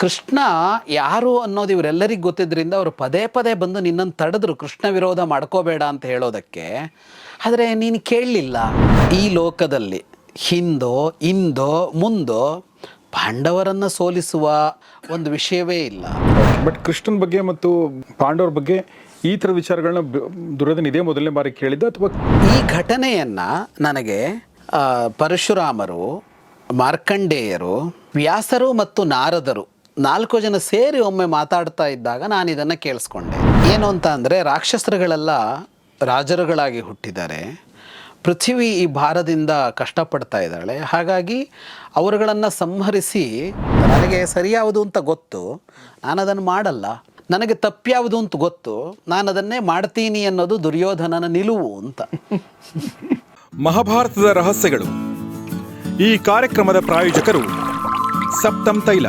ಕೃಷ್ಣ ಯಾರು ಅನ್ನೋದು ಇವರೆಲ್ಲರಿಗೂ ಗೊತ್ತಿದ್ರಿಂದ ಅವರು ಪದೇ ಪದೇ ಬಂದು ನಿನ್ನನ್ನು ತಡೆದ್ರು ಕೃಷ್ಣ ವಿರೋಧ ಮಾಡ್ಕೋಬೇಡ ಅಂತ ಹೇಳೋದಕ್ಕೆ. ಆದರೆ ನೀನು ಕೇಳಲಿಲ್ಲ ಈ ಲೋಕದಲ್ಲಿ ಹಿಂದೋ ಇಂದೋ ಮುಂದೋ ಪಾಂಡವರನ್ನು ಸೋಲಿಸುವ ಒಂದು ವಿಷಯವೇ ಇಲ್ಲ. ಬಟ್ ಕೃಷ್ಣನ ಬಗ್ಗೆ ಮತ್ತು ಪಾಂಡವರ ಬಗ್ಗೆ ಈ ಥರ ವಿಚಾರಗಳನ್ನ ದುರ್ಯೋಧನ ಇದೇ ಮೊದಲನೇ ಬಾರಿ ಕೇಳಿದ್ದ ಅಥವಾ ಈ ಘಟನೆಯನ್ನು ನನಗೆ ಪರಶುರಾಮರು ಮಾರ್ಕಂಡೇಯರು ವ್ಯಾಸರು ಮತ್ತು ನಾರದರು ನಾಲ್ಕು ಜನ ಸೇರಿ ಒಮ್ಮೆ ಮಾತಾಡ್ತಾ ಇದ್ದಾಗ ನಾನು ಇದನ್ನು ಕೇಳಿಸ್ಕೊಂಡೆ. ಏನು ಅಂತ ಅಂದರೆ ರಾಕ್ಷಸರುಗಳೆಲ್ಲ ರಾಜರುಗಳಾಗಿ ಹುಟ್ಟಿದ್ದಾರೆ ಪೃಥ್ವಿ ಈ ಭಾರದಿಂದ ಕಷ್ಟಪಡ್ತಾ ಇದ್ದಾಳೆ. ಹಾಗಾಗಿ ಅವರುಗಳನ್ನು ಸಂಹರಿಸಿ, ನನಗೆ ಸರಿಯಾವುದು ಅಂತ ಗೊತ್ತು ನಾನು ಅದನ್ನು ಮಾಡಲ್ಲ. ನನಗೆ ತಪ್ಪ್ಯಾವುದು ಅಂತ ಗೊತ್ತು ನಾನು ಅದನ್ನೇ ಮಾಡ್ತೀನಿ ಅನ್ನೋದು ದುರ್ಯೋಧನನ ನಿಲುವು ಅಂತ. ಮಹಾಭಾರತದ ರಹಸ್ಯಗಳು. ಈ ಕಾರ್ಯಕ್ರಮದ ಪ್ರಾಯೋಜಕರು ಸಪ್ತಂ ತೈಲ.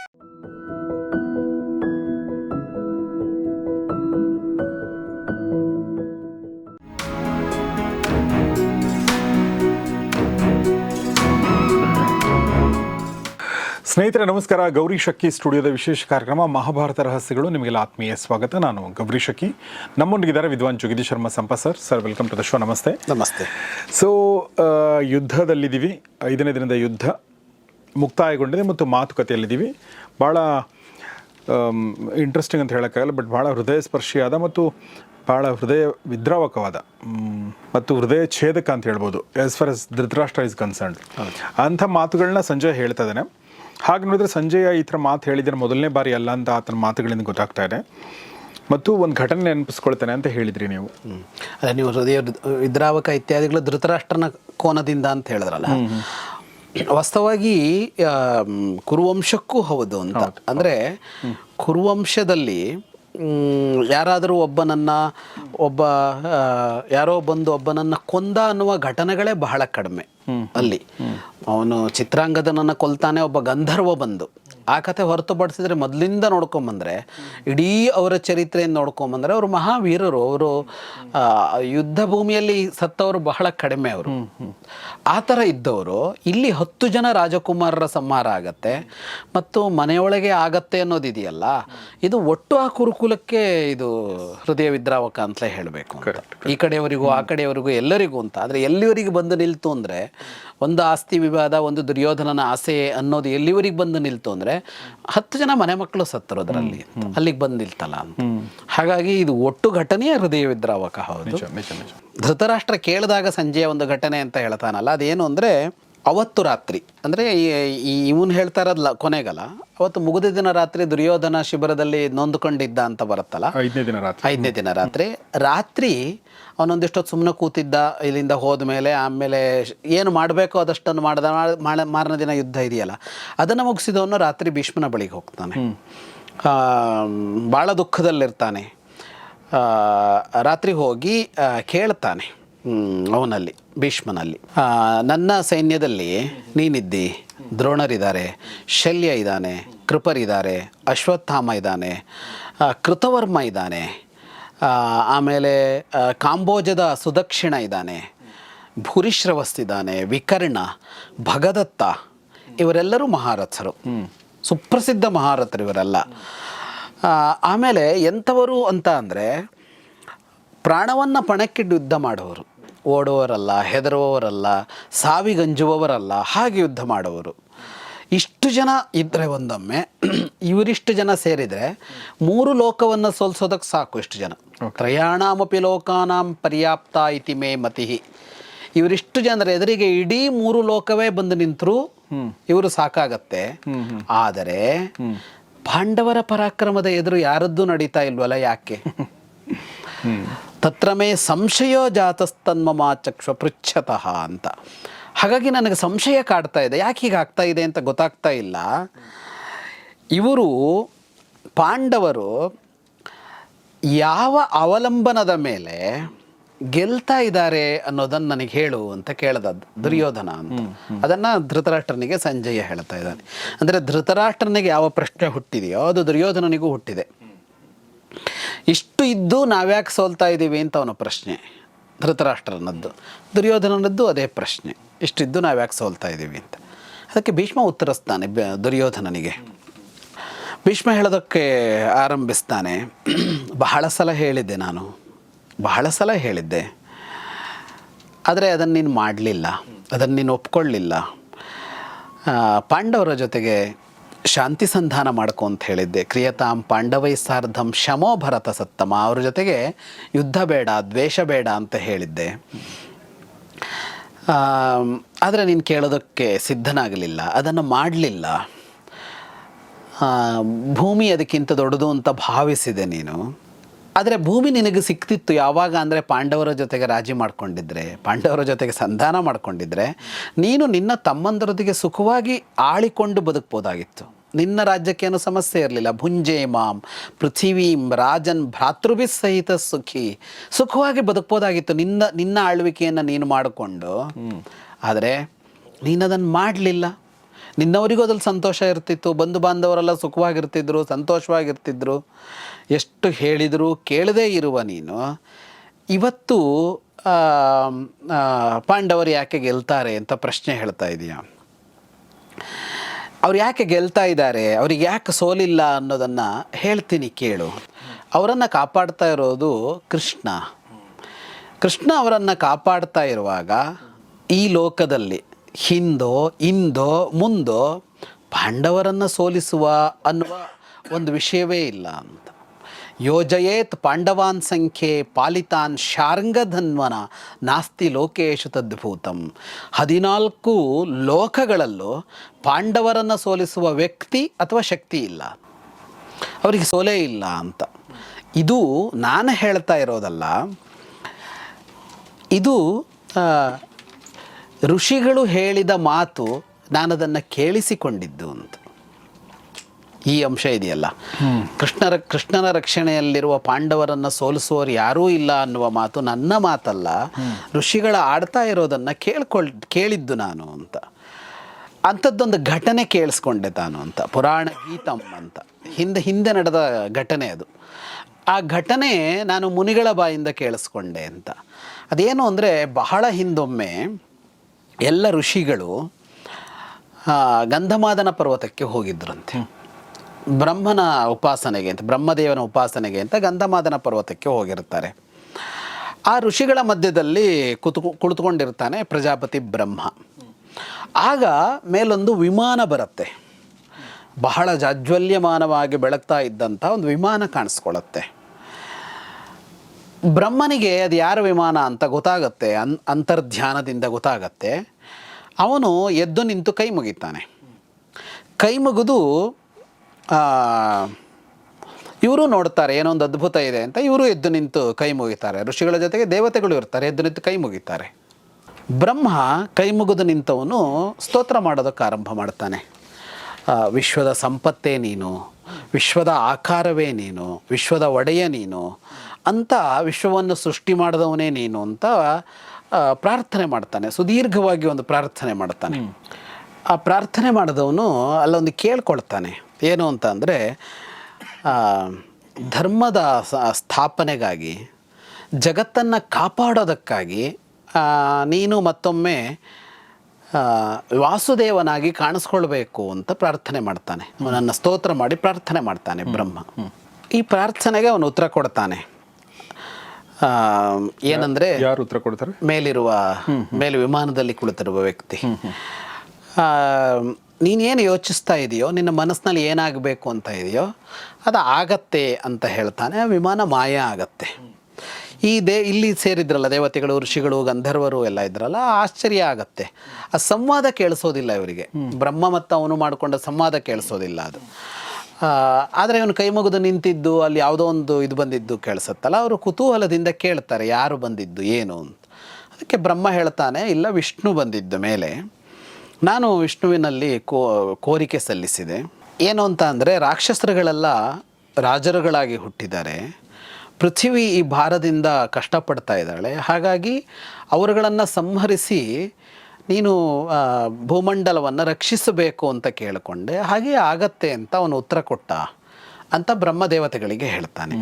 ಸ್ನೇಹಿತರೆ ನಮಸ್ಕಾರ. ಗೌರಿ ಶಕ್ಕಿ ಸ್ಟುಡಿಯೋದ ವಿಶೇಷ ಕಾರ್ಯಕ್ರಮ ಮಹಾಭಾರತ ರಹಸ್ಯಗಳು. ನಿಮಗೆಲ್ಲ ಆತ್ಮೀಯ ಸ್ವಾಗತ. ನಾನು ಗೌರಿ ಶಕ್ಕಿ ನಮ್ಮೊಂದಿಗಿದ್ದಾರೆ ವಿದ್ವಾನ್ Jagadish Sharma Sampa sir. Sir welcome to the show. ನಮಸ್ತೆ. ನಮಸ್ತೆ. ಸೊ ಯುದ್ಧದಲ್ಲಿದ್ದೀವಿ. ಐದನೇ ದಿನದ ಯುದ್ಧ ಮುಕ್ತಾಯಗೊಂಡಿದೆ ಮತ್ತು ಮಾತುಕತೆಯಲ್ಲಿದ್ದೀವಿ. ಭಾಳ ಇಂಟ್ರೆಸ್ಟಿಂಗ್ ಅಂತ ಹೇಳೋಕ್ಕಾಗಲ್ಲ ಬಟ್ ಭಾಳ ಹೃದಯ ಸ್ಪರ್ಶಿಯಾದ ಮತ್ತು ಭಾಳ ಹೃದಯ ವಿದ್ರಾವಕವಾದ ಮತ್ತು ಹೃದಯ ಛೇದಕ ಅಂತ ಹೇಳ್ಬೋದು as far as Dhritarashtra is concerned ಅಂಥ ಮಾತುಗಳನ್ನ ಸಂಜಯ್ ಹೇಳ್ತಾ ಇದ್ದಾನೆ. ಹಾಗೆ ನೋಡಿದ್ರೆ ಸಂಜಯ ಈ ಥರ ಮಾತು ಹೇಳಿದ್ರೆ ಮೊದಲನೇ ಬಾರಿ ಅಲ್ಲ ಅಂತ ಆತನ ಮಾತುಗಳಿಂದ ಗೊತ್ತಾಗ್ತಾ ಇದೆ. ಮತ್ತು ಒಂದು ಘಟನೆ ನೆನಪಿಸ್ಕೊಳ್ತಾನೆ ಅಂತ ಹೇಳಿದ್ರಿ ನೀವು. ಅದೇ ನೀವು ಹೃದಯ ವಿದ್ರಾವಕ ಇತ್ಯಾದಿಗಳು ಧೃತರಾಷ್ಟ್ರನ ಕೋನದಿಂದ ಅಂತ ಹೇಳಿದ್ರಲ್ಲ. ವಾಸ್ತವವಾಗಿ ಕುರುವಂಶಕ್ಕೂ ಹೌದು ಅಂತ. ಅಂದರೆ ಕುರುವಂಶದಲ್ಲಿ ಯಾರಾದರೂ ಒಬ್ಬನನ್ನ ಒಬ್ಬ ಯಾರೋ ಬಂದು ಒಬ್ಬನನ್ನ ಕೊಂದ ಅನ್ನುವ ಘಟನೆಗಳೇ ಬಹಳ ಕಡಿಮೆ ಅಲ್ಲಿ. ಅವನು ಚಿತ್ರಾಂಗದನನ್ನ ಕೊಲ್ತಾನೆ ಒಬ್ಬ ಗಂಧರ್ವ ಬಂದು. ಆ ಕಥೆ ಹೊರತುಪಡಿಸಿದ್ರೆ ಮೊದಲಿಂದ ನೋಡ್ಕೊಂಬಂದ್ರೆ ಇಡೀ ಅವರ ಚರಿತ್ರೆಯನ್ನು ನೋಡ್ಕೊಂಬಂದ್ರೆ ಅವರು ಮಹಾವೀರರು. ಅವರು ಯುದ್ಧ ಭೂಮಿಯಲ್ಲಿ ಸತ್ತವರು ಬಹಳ ಕಡಿಮೆ ಅವರು. ಆ ಥರ ಇದ್ದವರು ಇಲ್ಲಿ ಹತ್ತು ಜನ ರಾಜಕುಮಾರರ ಸಂಹಾರ ಆಗತ್ತೆ ಮತ್ತು ಮನೆಯೊಳಗೆ ಆಗತ್ತೆ ಅನ್ನೋದಿದೆಯಲ್ಲ ಇದು ಒಟ್ಟು ಆ ಕುರುಕುಲಕ್ಕೆ ಇದು ಹೃದಯ ವಿದ್ರಾವಕ ಅಂತಲೇ ಹೇಳಬೇಕು ಈ ಕಡೆಯವರಿಗೂ ಆ ಕಡೆಯವರಿಗೂ ಎಲ್ಲರಿಗೂ ಅಂತ. ಆದರೆ ಎಲ್ಲಿವರೆಗೆ ಬಂದು ನಿಲ್ತು ಅಂದರೆ ಒಂದು ಆಸ್ತಿ ವಿವಾದ ಒಂದು ದುರ್ಯೋಧನನ ಆಸೆ ಅನ್ನೋದು ಎಲ್ಲಿವರೆಗೆ ಬಂದು ನಿಲ್ತು ಅಂದರೆ ಹತ್ತು ಜನ ಮನೆ ಮಕ್ಕಳು ಸತ್ತರು ಅದರಲ್ಲಿ ಅಲ್ಲಿಗೆ ಬಂದು ನಿಲ್ತಲ್ಲ ಅಂತ. ಹಾಗಾಗಿ ಇದು ಒಟ್ಟು ಘಟನೆಯ ಹೃದಯ ವಿದ್ರಾವಕ ಹೌದು. ಧೃತರಾಷ್ಟ್ರ ಕೇಳಿದಾಗ ಸಂಜೆಯ ಒಂದು ಘಟನೆ ಅಂತ ಹೇಳ್ತಾನಲ್ಲ ಅದೇನು ಅಂದರೆ ಅವತ್ತು ರಾತ್ರಿ. ಅಂದರೆ ಈ ಇವನು ಹೇಳ್ತಾ ಇರೋದ್ಲ ಕೊನೆಗಲ್ಲ ಅವತ್ತು ಮುಗಿದ ದಿನ ರಾತ್ರಿ ದುರ್ಯೋಧನ ಶಿಬಿರದಲ್ಲಿ ನೊಂದ್ಕೊಂಡಿದ್ದ ಅಂತ ಬರುತ್ತಲ್ಲ ಐದನೇ ದಿನ ರಾತ್ರಿ. ಐದನೇ ದಿನ ರಾತ್ರಿ ರಾತ್ರಿ ಅವನೊಂದಿಷ್ಟೊತ್ತು ಸುಮ್ಮನೆ ಕೂತಿದ್ದ ಇಲ್ಲಿಂದ ಹೋದ ಮೇಲೆ ಆಮೇಲೆ ಏನು ಮಾಡಬೇಕು ಅದಷ್ಟನ್ನು ಮಾಡಿದ ಮಾರನ ದಿನ ಯುದ್ಧ ಇದೆಯಲ್ಲ ಅದನ್ನು ಮುಗಿಸಿದವನು ರಾತ್ರಿ ಭೀಷ್ಮನ ಬಳಿಗೆ ಹೋಗ್ತಾನೆ. ಭಾಳ ದುಃಖದಲ್ಲಿರ್ತಾನೆ. ರಾತ್ರಿ ಹೋಗಿ ಕೇಳ್ತಾನೆ ಅವನಲ್ಲಿ ಭೀಷ್ಮನಲ್ಲಿ. ನನ್ನ ಸೈನ್ಯದಲ್ಲಿ ನೀನಿದ್ದಿ ದ್ರೋಣರಿದ್ದಾರೆ ಶಲ್ಯ ಇದ್ದಾನೆ ಕೃಪರಿದ್ದಾರೆ ಅಶ್ವತ್ಥಾಮ ಇದ್ದಾನೆ ಕೃತವರ್ಮ ಇದ್ದಾನೆ ಆಮೇಲೆ ಕಾಂಬೋಜದ ಸುದಕ್ಷಿಣ ಇದ್ದಾನೆ ಭೂರಿಶ್ರವಸ್ತಿದ್ದಾನೆ ವಿಕರ್ಣ ಭಗದತ್ತ ಇವರೆಲ್ಲರೂ ಮಹಾರಥರು. ಸುಪ್ರಸಿದ್ಧ ಮಹಾರಥರು ಇವರೆಲ್ಲ. ಆಮೇಲೆ ಎಂಥವರು ಅಂತ ಅಂದರೆ ಪ್ರಾಣವನ್ನು ಪಣಕ್ಕಿಟ್ಟು ಯುದ್ಧ ಮಾಡುವವರು ಓಡುವವರಲ್ಲ ಹೆದರುವವರಲ್ಲ ಸಾವಿಗಂಜುವವರಲ್ಲ ಹಾಗೆ ಯುದ್ಧ ಮಾಡುವವರು ಇಷ್ಟು ಜನ ಇದ್ದರೆ ಒಂದೊಮ್ಮೆ ಇವರಿಷ್ಟು ಜನ ಸೇರಿದರೆ ಮೂರು ಲೋಕವನ್ನು ಸೋಲ್ಸೋದಕ್ಕೆ ಸಾಕು ಇಷ್ಟು ಜನ. ತ್ರಯಾಣಾಮಪಿ ಲೋಕಾನಾಂ ಪರ್ಯಾಪ್ತ ಇತಿ ಮೇ ಮತಿ ಇವರಿಷ್ಟು ಜನರ ಎದುರಿಗೆ ಇಡೀ ಮೂರು ಲೋಕವೇ ಬಂದು ನಿಂತರೂ ಇವರು ಸಾಕಾಗತ್ತೆ. ಆದರೆ ಪಾಂಡವರ ಪರಾಕ್ರಮದ ಎದುರು ಯಾರದ್ದೂ ನಡೀತಾ ಇಲ್ವಲ್ಲ ಯಾಕೆ? ತತ್ರಮೇ ಸಂಶಯೋ ಜಾತಸ್ತನ್ಮ ಚಕ್ಷು ಪೃಚ್ಛತಃ ಅಂತ. ಹಾಗಾಗಿ ನನಗೆ ಸಂಶಯ ಕಾಡ್ತಾ ಇದೆ. ಯಾಕೆ ಹೀಗೆ ಆಗ್ತಾ ಇದೆ ಅಂತ ಗೊತ್ತಾಗ್ತಾ ಇಲ್ಲ. ಇವರು ಪಾಂಡವರು ಯಾವ ಅವಲಂಬನದ ಮೇಲೆ ಗೆಲ್ತಾ ಇದ್ದಾರೆ ಅನ್ನೋದನ್ನ ನನಗೆ ಹೇಳು ಅಂತ ಕೇಳದ ದುರ್ಯೋಧನ ಅಂತ. ಅದನ್ನ ಧೃತರಾಷ್ಟ್ರನಿಗೆ ಸಂಜಯ ಹೇಳ್ತಾ ಇದ್ದಾನೆ. ಅಂದ್ರೆ ಧೃತರಾಷ್ಟ್ರನಿಗೆ ಯಾವ ಪ್ರಶ್ನೆ ಹುಟ್ಟಿದೆಯೋ ಅದು ದುರ್ಯೋಧನನಿಗೂ ಹುಟ್ಟಿದೆ. ಇಷ್ಟು ಇದ್ದು ನಾವ್ಯಾಕೆ ಸೋಲ್ತಾ ಇದ್ದೀವಿ ಅಂತ ಅವನ ಪ್ರಶ್ನೆ. ಧೃತರಾಷ್ಟ್ರನದ್ದು. ದುರ್ಯೋಧನನದ್ದು ಅದೇ ಪ್ರಶ್ನೆ. ಇಷ್ಟಿದ್ದು ನಾವ್ಯಾಕೆ ಸೋಲ್ತಾ ಇದ್ದೀವಿ ಅಂತ. ಅದಕ್ಕೆ ಭೀಷ್ಮ ಉತ್ತರಿಸ್ತಾನೆ ದುರ್ಯೋಧನನಿಗೆ. ಭೀಷ್ಮ ಹೇಳೋದಕ್ಕೆ ಆರಂಭಿಸ್ತಾನೆ. ಬಹಳ ಸಲ ಹೇಳಿದ್ದೆ ನಾನು. ಬಹಳ ಸಲ ಹೇಳಿದ್ದೆ. ಆದರೆ ಅದನ್ನು ನೀನು ಮಾಡಲಿಲ್ಲ ಅದನ್ನು ನೀನು ಒಪ್ಕೊಳ್ಳಿಲ್ಲ. ಆ, ಪಾಂಡವರ ಜೊತೆಗೆ ಶಾಂತಿ ಸಂಧಾನ ಮಾಡ್ಕೊ ಅಂತ ಹೇಳಿದ್ದೆ. ಕ್ರಿಯತಾಂ ಪಾಂಡವೈ ಸಾರ್ಧಂ ಶಮೋ ಭರತ ಸತ್ತಮ. ಅವ್ರ ಜೊತೆಗೆ ಯುದ್ಧ ಬೇಡ ದ್ವೇಷ ಬೇಡ ಅಂತ ಹೇಳಿದ್ದೆ. ಆದರೆ ನೀನು ಕೇಳೋದಕ್ಕೆ ಸಿದ್ಧನಾಗಲಿಲ್ಲ ಅದನ್ನು ಮಾಡಲಿಲ್ಲ. ಭೂಮಿ ಅದಕ್ಕಿಂತ ದೊಡ್ಡದು ಅಂತ ಭಾವಿಸಿದೆ ನೀನು. ಆದರೆ ಭೂಮಿ ನಿನಗೆ ಸಿಕ್ತಿತ್ತು ಯಾವಾಗ ಅಂದರೆ ಪಾಂಡವರ ಜೊತೆಗೆ ರಾಜಿ ಮಾಡಿಕೊಂಡಿದ್ರೆ ಪಾಂಡವರ ಜೊತೆಗೆ ಸಂಧಾನ ಮಾಡಿಕೊಂಡಿದ್ರೆ ನೀನು ನಿನ್ನ ತಮ್ಮಂದರೊಂದಿಗೆ ಸುಖವಾಗಿ ಆಳಿಕೊಂಡು ಬದುಕ್ಬೋದಾಗಿತ್ತು. ನಿನ್ನ ರಾಜ್ಯಕ್ಕೆ ಏನು ಸಮಸ್ಯೆ ಇರಲಿಲ್ಲ. ಭುಂಜೆ ಮಾಂ ಪೃಥಿವೀಂ ರಾಜನ್ ಭ್ರಾತೃಭಿ ಸಹಿತ ಸುಖಿ ಸುಖವಾಗಿ ಬದುಕ್ಬೋದಾಗಿತ್ತು. ನಿನ್ನ ನಿನ್ನ ಆಳ್ವಿಕೆಯನ್ನು ನೀನು ಮಾಡಿಕೊಂಡು ಆದರೆ ನೀನು ಅದನ್ನು ಮಾಡಲಿಲ್ಲ. ನಿನ್ನವರಿಗೂ ಅದ್ರಲ್ಲಿ ಸಂತೋಷ ಇರ್ತಿತ್ತು. ಬಂಧು ಬಾಂಧವರೆಲ್ಲ ಸುಖವಾಗಿರ್ತಿದ್ರು, ಸಂತೋಷವಾಗಿರ್ತಿದ್ರು. ಎಷ್ಟು ಹೇಳಿದರು ಕೇಳದೇ ಇರುವ ನೀನು. ಇವತ್ತು ಪಾಂಡವರು ಯಾಕೆ ಗೆಲ್ತಾರೆ ಅಂತ ಪ್ರಶ್ನೆ ಹೇಳ್ತಾ ಇದೀಯ? ಅವ್ರು ಯಾಕೆ ಗೆಲ್ತಾ ಇದ್ದಾರೆ? ಅವ್ರಿಗೆ ಯಾಕೆ ಸೋಲಿಲ್ಲ ಅನ್ನೋದನ್ನು ಹೇಳ್ತೀನಿ ಕೇಳು. ಅವರನ್ನು ಕಾಪಾಡ್ತಾ ಇರೋದು ಕೃಷ್ಣ. ಕೃಷ್ಣ ಅವರನ್ನು ಕಾಪಾಡ್ತಾ ಇರುವಾಗ ಈ ಲೋಕದಲ್ಲಿ ಹಿಂದೋ, ಇಂದೋ, ಮುಂದೋ, ಪಾಂಡವರನ್ನು ಸೋಲಿಸುವ ಅನ್ನುವ ಒಂದು ವಿಷಯವೇ ಇಲ್ಲ ಅಂತ. ಯೋಜಯೇತ್ ಪಾಂಡವಾನ್ ಸಂಖ್ಯೆ ಪಾಲಿತಾನ್ ಶಾರ್ಂಗಧನ್ವನ ನಾಸ್ತಿ ಲೋಕೇಶು ತದ್ಭೂತಂ. ಹದಿನಾಲ್ಕು ಲೋಕಗಳಲ್ಲೂ ಪಾಂಡವರನ್ನು ಸೋಲಿಸುವ ವ್ಯಕ್ತಿ ಅಥವಾ ಶಕ್ತಿ ಇಲ್ಲ. ಅವರಿಗೆ ಸೋಲೇ ಇಲ್ಲ ಅಂತ. ಇದು ನಾನು ಹೇಳ್ತಾ ಇರೋದಲ್ಲ, ಇದು ಋಷಿಗಳು ಹೇಳಿದ ಮಾತು ನಾನು ಅದನ್ನು ಕೇಳಿಸಿಕೊಂಡಿದ್ದು ಅಂತ. ಈ ಅಂಶ ಇದೆಯಲ್ಲ. ಕೃಷ್ಣರ ಕೃಷ್ಣನ ರಕ್ಷಣೆಯಲ್ಲಿರುವ ಪಾಂಡವರನ್ನು ಸೋಲಿಸುವವರು ಯಾರೂ ಇಲ್ಲ ಅನ್ನುವ ಮಾತು ನನ್ನ ಮಾತಲ್ಲ. ಋಷಿಗಳ ಆಡ್ತಾ ಇರೋದನ್ನು ಕೇಳ್ಕೊಳ್ ಕೇಳಿದ್ದು ನಾನು ಅಂತ. ಅಂಥದ್ದೊಂದು ಘಟನೆ ಕೇಳಿಸ್ಕೊಂಡೆ ತಾನು ಅಂತ. ಪುರಾಣ ಗೀತಂ ಅಂತ. ಹಿಂದೆ ಹಿಂದೆ ನಡೆದ ಘಟನೆ ಅದು. ಆ ಘಟನೆ ನಾನು ಮುನಿಗಳ ಬಾಯಿಂದ ಕೇಳಿಸ್ಕೊಂಡೆ ಅಂತ. ಅದೇನು ಅಂದರೆ ಬಹಳ ಹಿಂದೊಮ್ಮೆ ಎಲ್ಲ ಋಷಿಗಳು ಗಂಧಮಾದನ ಪರ್ವತಕ್ಕೆ ಹೋಗಿದ್ರಂತೆ. ಬ್ರಹ್ಮನ ಉಪಾಸನೆಗೆ ಅಂತ, ಬ್ರಹ್ಮದೇವನ ಉಪಾಸನೆಗೆ ಅಂತ ಗಂಧಮಾದನ ಪರ್ವತಕ್ಕೆ ಹೋಗಿರ್ತಾರೆ. ಆ ಋಷಿಗಳ ಮಧ್ಯದಲ್ಲಿ ಕುತ್ಕೊ, ಕುಳಿತುಕೊಂಡಿರ್ತಾನೆ ಪ್ರಜಾಪತಿ ಬ್ರಹ್ಮ. ಆಗ ಮೇಲೊಂದು ವಿಮಾನ ಬರುತ್ತೆ. ಬಹಳ ಜಾಜ್ವಲ್ಯಮಾನವಾಗಿ ಬೆಳಗ್ತಾ ಇದ್ದಂಥ ಒಂದು ವಿಮಾನ ಕಾಣಿಸ್ಕೊಳ್ಳುತ್ತೆ. ಬ್ರಹ್ಮನಿಗೆ ಅದು ಯಾರ ವಿಮಾನ ಅಂತ ಗೊತ್ತಾಗತ್ತೆ, ಅನ್, ಅಂತರ್ಧ್ಯಾನದಿಂದ ಗೊತ್ತಾಗತ್ತೆ. ಅವನು ಎದ್ದು ನಿಂತು ಕೈ ಮುಗಿತಾನೆ. ಕೈ ಮುಗಿದು ಇವರು ನೋಡ್ತಾರೆ, ಏನೋ ಒಂದು ಅದ್ಭುತ ಇದೆ ಅಂತ ಇವರು ಎದ್ದು ನಿಂತು ಕೈ ಮುಗಿತಾರೆ. ಋಷಿಗಳ ಜೊತೆಗೆ ದೇವತೆಗಳು ಇರ್ತಾರೆ, ಎದ್ದು ನಿಂತು ಕೈ ಮುಗಿತಾರೆ. ಬ್ರಹ್ಮ ಕೈ ಮುಗಿದು ನಿಂತವನು ಸ್ತೋತ್ರ ಮಾಡೋದಕ್ಕೆ ಆರಂಭ ಮಾಡ್ತಾನೆ. ವಿಶ್ವದ ಸಂಪತ್ತೇ ನೀನು, ವಿಶ್ವದ ಆಕಾರವೇ ನೀನು, ವಿಶ್ವದ ಒಡೆಯ ನೀನು, ಅಂತ ವಿಶ್ವವನ್ನು ಸೃಷ್ಟಿ ಮಾಡಿದವನೇ ನೀನು ಅಂತ ಪ್ರಾರ್ಥನೆ ಮಾಡ್ತಾನೆ ಸುದೀರ್ಘವಾಗಿ ಒಂದು ಪ್ರಾರ್ಥನೆ ಮಾಡ್ತಾನೆ. ಆ ಪ್ರಾರ್ಥನೆ ಮಾಡಿದವನು ಅಲ್ಲೊಂದು ಕೇಳ್ಕೊಳ್ತಾನೆ ಏನು ಅಂತ ಅಂದರೆ ಧರ್ಮದ ಸ್ಥಾಪನೆಗಾಗಿ ಜಗತ್ತನ್ನು ಕಾಪಾಡೋದಕ್ಕಾಗಿ ನೀನು ಮತ್ತೊಮ್ಮೆ ವಾಸುದೇವನಾಗಿ ಕಾಣಿಸ್ಕೊಳ್ಬೇಕು ಅಂತ ಪ್ರಾರ್ಥನೆ ಮಾಡ್ತಾನೆ. ನನ್ನ ಸ್ತೋತ್ರ ಮಾಡಿ ಪ್ರಾರ್ಥನೆ ಮಾಡ್ತಾನೆ ಬ್ರಹ್ಮ. ಈ ಪ್ರಾರ್ಥನೆಗೆ ಅವನು ಉತ್ತರ ಕೊಡ್ತಾನೆ. ಏನಂದ್ರೆ ಯಾರು ಉತ್ತರ ಕೊಡ್ತಾರೆ? ಮೇಲಿರುವ ಮೇಲೆ ವಿಮಾನದಲ್ಲಿ ಕುಳಿತಿರುವ ವ್ಯಕ್ತಿ. ಆ, ನೀನೇನು ಯೋಚಿಸ್ತಾ ಇದೆಯೋ ನಿನ್ನ ಮನಸ್ಸಿನಲ್ಲಿ ಏನಾಗಬೇಕು ಅಂತ ಇದೆಯೋ ಅದು ಆಗತ್ತೆ ಅಂತ ಹೇಳ್ತಾನೆ. ವಿಮಾನ ಮಾಯ ಆಗತ್ತೆ. ಈ ದೇ ಇಲ್ಲಿ ಸೇರಿದ್ರಲ್ಲ ದೇವತೆಗಳು ಋಷಿಗಳು ಗಂಧರ್ವರು ಎಲ್ಲ ಇದ್ರಲ್ಲ ಆಶ್ಚರ್ಯ ಆಗತ್ತೆ. ಆ ಸಂವಾದ ಕೇಳಿಸೋದಿಲ್ಲ ಇವರಿಗೆ. ಬ್ರಹ್ಮ ಮತ್ತು ಅವನು ಮಾಡಿಕೊಂಡ ಸಂವಾದ ಕೇಳಿಸೋದಿಲ್ಲ ಅದು. ಆದರೆ ಇವನು ಕೈ ಮುಗಿದು ನಿಂತಿದ್ದು, ಅಲ್ಲಿ ಯಾವುದೋ ಒಂದು ಇದು ಬಂದಿದ್ದು ಕೇಳಿಸುತ್ತಲ್ಲ? ಅವರು ಕುತೂಹಲದಿಂದ ಕೇಳ್ತಾರೆ, ಯಾರು ಬಂದಿದ್ದು, ಏನು ಅಂತ. ಅದಕ್ಕೆ ಬ್ರಹ್ಮ ಹೇಳ್ತಾನೆ, ಇಲ್ಲ, ವಿಷ್ಣು ಬಂದಿದ್ದ ಮೇಲೆ ನಾನು ವಿಷ್ಣುವಿನಲ್ಲಿ ಕೋ, ಕೋರಿಕೆ ಸಲ್ಲಿಸಿದೆ. ಏನು ಅಂತ ಅಂದರೆ, ರಾಕ್ಷಸರುಗಳೆಲ್ಲ ರಾಜರುಗಳಾಗಿ ಹುಟ್ಟಿದ್ದಾರೆ. ಪೃಥ್ವಿ ಈ ಭಾರದಿಂದ ಕಷ್ಟಪಡ್ತಾ ಇದ್ದಾಳೆ. ಹಾಗಾಗಿ ಅವರುಗಳನ್ನು ಸಂಹರಿಸಿ ನೀನು ಭೂಮಂಡಲವನ್ನು ರಕ್ಷಿಸಬೇಕು ಅಂತ ಕೇಳಿಕೊಂಡೆ. ಹಾಗೆ ಆಗತ್ತೆ ಅಂತ ಅವನು ಉತ್ತರ ಕೊಟ್ಟ ಅಂತ ಬ್ರಹ್ಮದೇವತೆಗಳಿಗೆ ಹೇಳ್ತಾನೆ.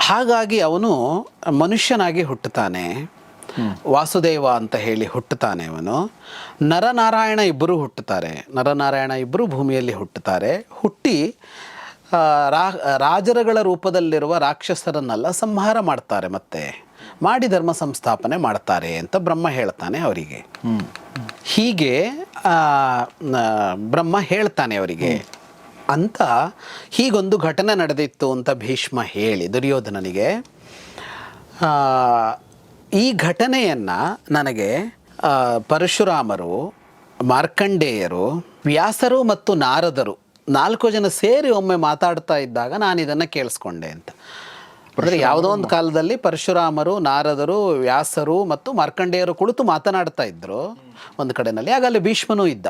ಹಾಗಾಗಿ ಅವನು ಮನುಷ್ಯನಾಗಿ ಹುಟ್ಟುತ್ತಾನೆ. ವಾಸುದೇವ ಅಂತ ಹೇಳಿ ಹುಟ್ಟುತ್ತಾನೆ ಅವನು. ನರನಾರಾಯಣ ಇಬ್ಬರು ಹುಟ್ಟುತ್ತಾರೆ. ನರನಾರಾಯಣ ಇಬ್ಬರು ಭೂಮಿಯಲ್ಲಿ ಹುಟ್ಟುತ್ತಾರೆ. ಹುಟ್ಟಿ ರಾ ರಾಜರುಗಳ ರೂಪದಲ್ಲಿರುವ ರಾಕ್ಷಸರನ್ನೆಲ್ಲ ಸಂಹಾರ ಮಾಡ್ತಾರೆ ಮತ್ತೆ. ಮಾಡಿ ಧರ್ಮ ಸಂಸ್ಥಾಪನೆ ಮಾಡ್ತಾರೆ ಅಂತ ಬ್ರಹ್ಮ ಹೇಳ್ತಾನೆ ಅವರಿಗೆ. ಹೀಗೆ ಬ್ರಹ್ಮ ಹೇಳ್ತಾನೆ ಅವರಿಗೆ. ಅಂತ ಹೀಗೊಂದು ಘಟನೆ ನಡೆದಿತ್ತು ಅಂತ ಭೀಷ್ಮ ಹೇಳಿ, ದುರ್ಯೋಧನನಿಗೆ. ಈ ಘಟನೆಯನ್ನು ನನಗೆ ಪರಶುರಾಮರು, ಮಾರ್ಕಂಡೇಯರು, ವ್ಯಾಸರು ಮತ್ತು ನಾರದರು ನಾಲ್ಕು ಜನ ಸೇರಿ ಒಮ್ಮೆ ಮಾತಾಡ್ತಾ ಇದ್ದಾಗ ನಾನು ಇದನ್ನು ಕೇಳಿಸ್ಕೊಂಡೆ ಅಂತ. ಅಂದರೆ ಯಾವುದೋ ಒಂದು ಕಾಲದಲ್ಲಿ ಪರಶುರಾಮರು ನಾರದರು ವ್ಯಾಸರು ಮತ್ತು ಮಾರ್ಕಂಡೇಯರು ಕುಳಿತು ಮಾತನಾಡ್ತಾ ಇದ್ದರು ಒಂದು ಕಡೆಯಲ್ಲಿ ಆಗ ಅಲ್ಲಿ ಭೀಷ್ಮನೂ ಇದ್ದ.